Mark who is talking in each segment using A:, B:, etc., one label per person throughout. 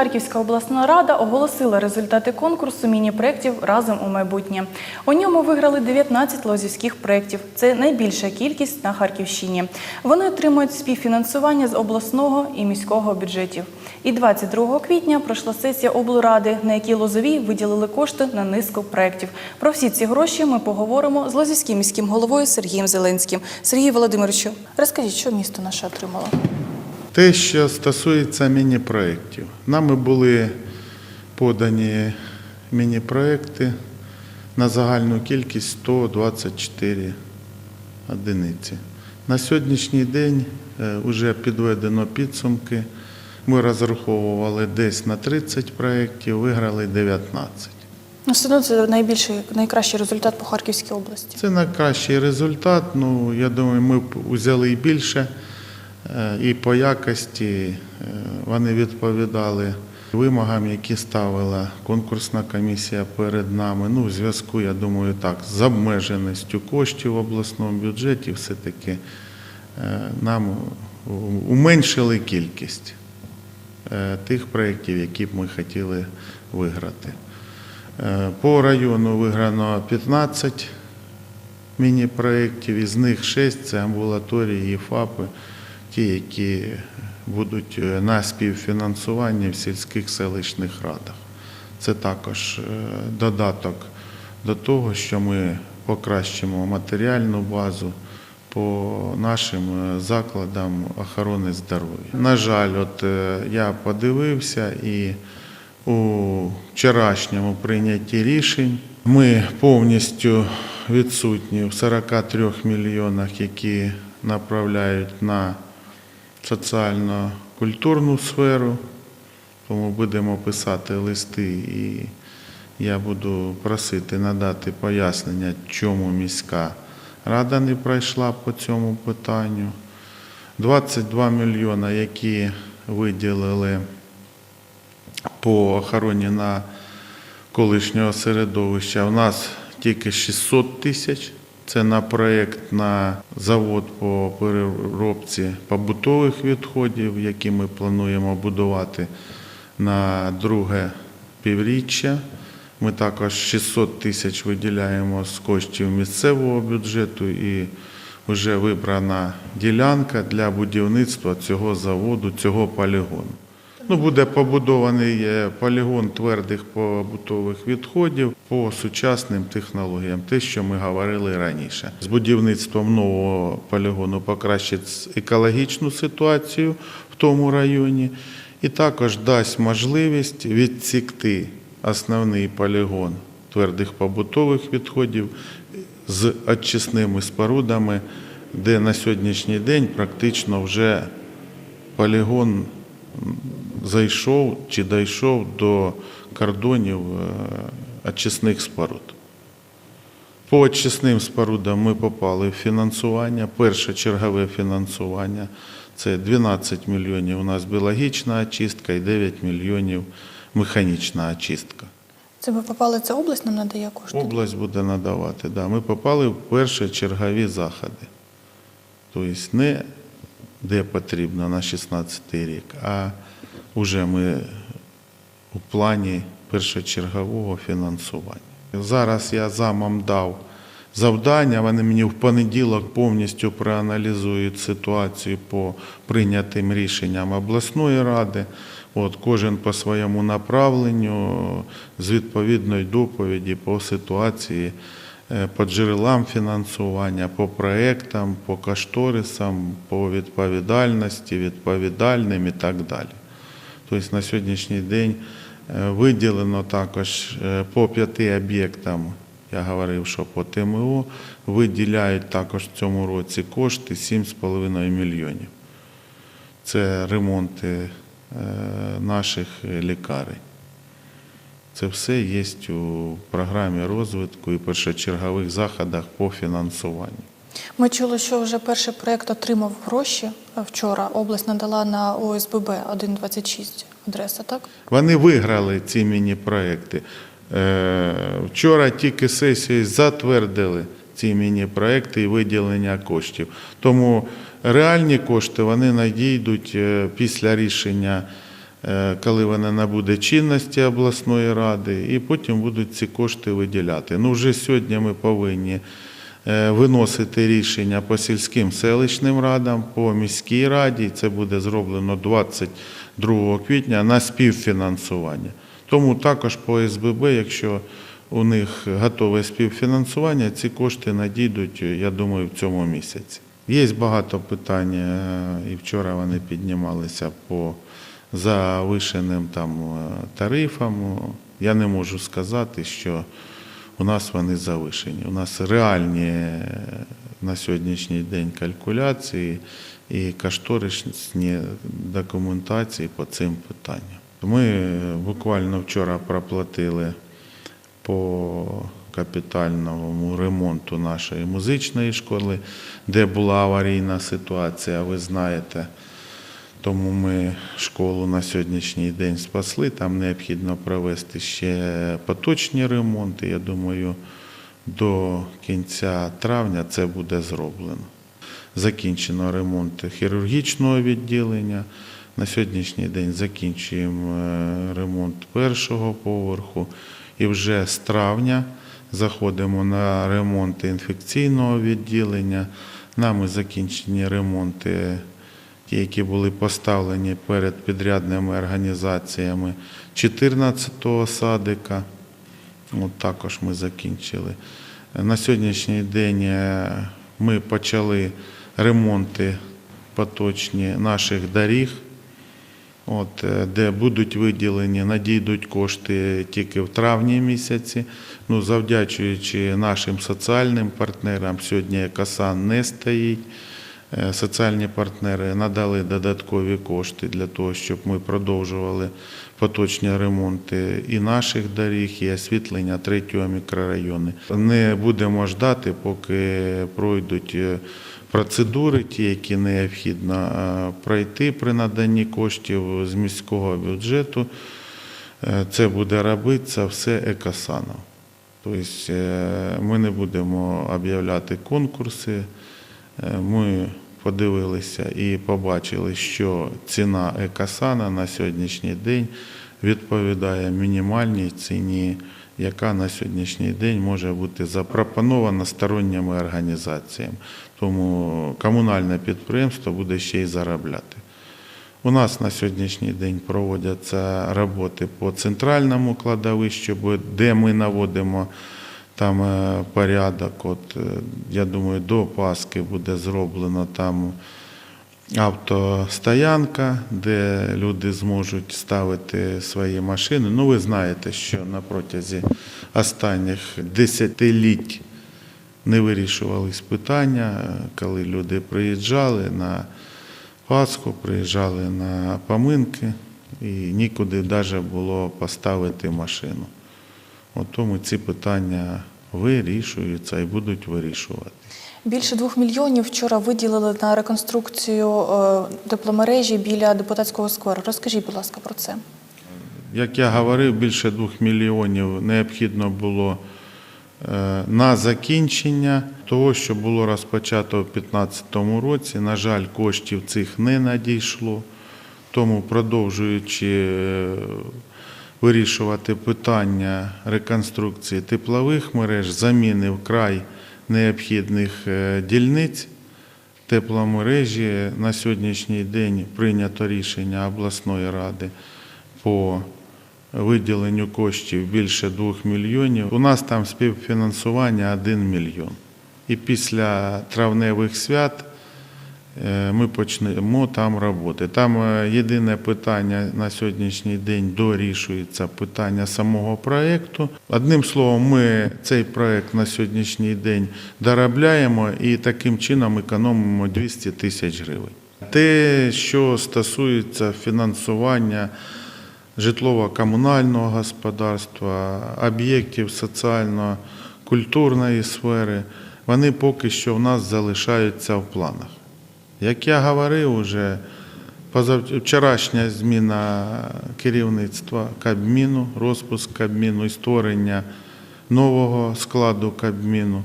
A: Харківська обласна рада оголосила результати конкурсу міні-проєктів разом у майбутнє. У ньому виграли 19 лозівських проєктів. Це найбільша кількість на Харківщині. Вони отримують співфінансування з обласного і міського бюджетів. І 22 квітня пройшла сесія облради, на якій лозові виділили кошти на низку проєктів. Про всі ці гроші ми поговоримо з лозівським міським головою Сергієм Зеленським. Сергію Володимировичу, розкажіть, що місто наше отримало?
B: Те, що стосується міні-проєктів. Нами були подані міні-проєкти на загальну кількість 124 одиниці. На сьогоднішній день вже підведено підсумки. Ми розраховували десь на 30 проєктів, виграли 19.
A: Ну, все одно це найбільший, найкращий результат по Харківській області.
B: Це найкращий результат. Ну, я думаю, ми взяли і більше, е, і по якості е, вони відповідали вимогам, які ставила конкурсна комісія перед нами. Ну, в зв'язку, я думаю, так, з обмеженістю коштів в обласному бюджеті все-таки е, нам уменшили кількість е, тих проєктів, які б ми хотіли виграти. Е, По району виграно 15 міні-проєктів, із них 6 це амбулаторії і ФАПи, ті, які будуть е, на співфінансуванні в сільських селищних радах. Це також е, додаток до того, що ми покращимо матеріальну базу по нашим е, закладам охорони здоров'я. На жаль, от я подивився і у вчорашньому прийнятті рішень ми повністю відсутні в 43 мільйонах, які направляють на соціально-культурну сферу. Тому будемо писати листи, і я буду просити надати пояснення, чому міська рада не пройшла по цьому питанню. 22 мільйона, які виділили по охороні на колишнього середовища. У нас тільки 600 тисяч. Це на проєкт на завод по переробці побутових відходів, який ми плануємо будувати на друге півріччя. Ми також 600 тисяч виділяємо з коштів місцевого бюджету і вже вибрана ділянка для будівництва цього заводу, цього полігону. Ну, буде побудований е, полігон твердих побутових відходів по сучасним технологіям, те, що ми говорили раніше. З будівництвом нового полігону покращить екологічну ситуацію в тому районі, і також дасть можливість відсікти основний полігон твердих побутових відходів з очисними спорудами, де на сьогоднішній день практично вже полігон зайшов чи дійшов до кордонів е, очисних споруд. По очисним спорудам ми попали в фінансування. Перше чергове фінансування це 12 мільйонів у нас біологічна очистка і 9 мільйонів механічна очистка.
A: Це ви попали, це область нам надає кошти?
B: Область буде надавати. Да. Ми попали в перші чергові заходи. Тобто не де потрібно на 16 рік, а вже ми у плані першочергового фінансування. Зараз я замам дав завдання, вони мені в понеділок повністю проаналізують ситуацію по прийнятим рішенням обласної ради. От, кожен по своєму направленню з відповідної доповіді по ситуації, е, по джерелам фінансування, по проектам, по кошторисам, по відповідальності, відповідальним і так далі. Тобто на сьогоднішній день е, виділено також е, по п'яти об'єктам, я говорив, що по ТМО виділяють також в цьому році кошти 7,5 мільйонів. Це ремонти е, наших лікарень. Це все є у програмі розвитку і першочергових заходах по фінансуванню.
A: Ми чули, що вже перший проєкт отримав гроші а вчора. Область надала на ОСББ 126 адреса, так?
B: Вони виграли ці міні-проекти. Е, Вчора тільки сесії затвердили ці міні-проекти і виділення коштів. Тому реальні кошти вони надійдуть е, після рішення е, коли вона набуде чинності обласної ради, і потім будуть ці кошти виділяти. Ну, вже сьогодні ми повинні е, виносити рішення по сільським селищним радам, по міській раді. Це буде зроблено 22 квітня на співфінансування. Тому також по СББ, якщо у них готове співфінансування, ці кошти надійдуть, я думаю, в цьому місяці. Є багато питань, е, і вчора вони піднімалися по завишеним там е, тарифам. Я не можу сказати, що у нас вони завишені. У нас реальні е, на сьогоднішній день калькуляції і кошторисні документації по цим питанням. Ми е, буквально вчора проплатили по капітальному ремонту нашої музичної школи, де була аварійна ситуація, ви знаєте. Тому ми школу на сьогоднішній день спасли. Там необхідно провести ще поточні ремонти. Я думаю, до кінця травня це буде зроблено. Закінчено ремонт хірургічного відділення. На сьогоднішній день закінчуємо е, ремонт першого поверху. І вже з травня заходимо на ремонт інфекційного відділення. Нами закінчені ремонти ті, які були поставлені перед підрядними організаціями 14-го садика. От також ми закінчили. На сьогоднішній день е, ми почали ремонти поточні наших доріг, от, е, де будуть виділені, надійдуть кошти тільки в травні місяці. Ну, завдячуючи нашим соціальним партнерам, сьогодні Касан не стоїть. Е, Соціальні партнери надали додаткові кошти для того, щоб ми продовжували поточні ремонти і наших доріг, і освітлення третього мікрорайону. Не будемо ждати, поки пройдуть е, процедури, ті, які необхідно е, пройти при наданні коштів з міського бюджету. Це буде робитися все екосаном. Тобто ми не будемо об'являти конкурси. Е, Ми подивилися і побачили, що ціна екосана на сьогоднішній день відповідає мінімальній ціні, яка на сьогоднішній день може бути запропонована сторонніми організаціями. Тому комунальне підприємство буде ще й заробляти. У нас на сьогоднішній день проводяться роботи по центральному кладовищу, де ми наводимо там е, порядок. От, е, я думаю, до Пасхи буде зроблено там автостоянка, де люди зможуть ставити свої машини. Ну, ви знаєте, що на протязі останніх десятиліть не вирішувались питання, коли люди приїжджали на Пасху, приїжджали на поминки і нікуди навіть було поставити машину. От тому ці питання вирішуються і будуть вирішувати.
A: Більше двох мільйонів вчора виділили на реконструкцію е, тепломережі біля депутатського скверу. Розкажіть, будь ласка, про це.
B: Як я говорив, більше двох мільйонів необхідно було е, на закінчення того, що було розпочато в 2015 році. На жаль, коштів цих не надійшло. Тому продовжуючи е, вирішувати питання реконструкції теплових мереж, заміни вкрай необхідних е, дільниць тепломережі, на сьогоднішній день прийнято рішення обласної ради по виділенню коштів більше 2 мільйонів. У нас там співфінансування 1 мільйон. І після травневих свят ми почнемо там роботи. Там е, єдине питання на сьогоднішній день дорішується питання самого проєкту. Одним словом, ми цей проєкт на сьогоднішній день доробляємо і таким чином економимо 200 тисяч гривень. Те, що стосується фінансування житлово-комунального господарства, об'єктів соціально-культурної сфери, вони поки що в нас залишаються в планах. Як я говорив уже, вчорашня зміна керівництва Кабміну, розпуск Кабміну і створення нового складу Кабміну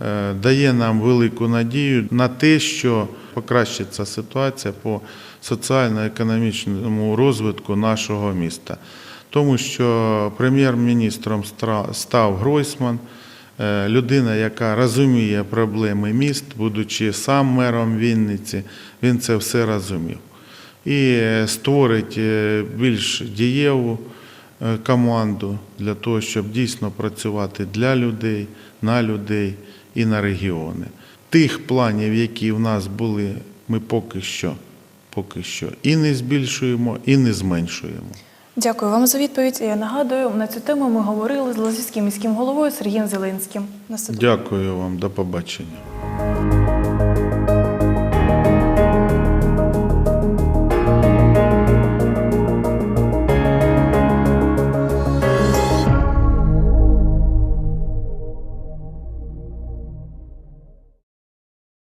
B: е, дає нам велику надію на те, що покращиться ситуація по соціально-економічному розвитку нашого міста. Тому що прем'єр-міністром став Гройсман, людина, яка розуміє проблеми міст, будучи сам мером Вінниці, він це все розумів. І е, створить е, більш дієву е, команду для того, щоб дійсно працювати для людей, на людей і на регіони. Тих планів, які в нас були, ми поки що, поки що і не збільшуємо, і не зменшуємо.
A: Дякую вам за відповідь. Я нагадую, на цю тему ми говорили з Лазівським міським головою Сергієм Зеленським.
B: Дякую вам, до побачення.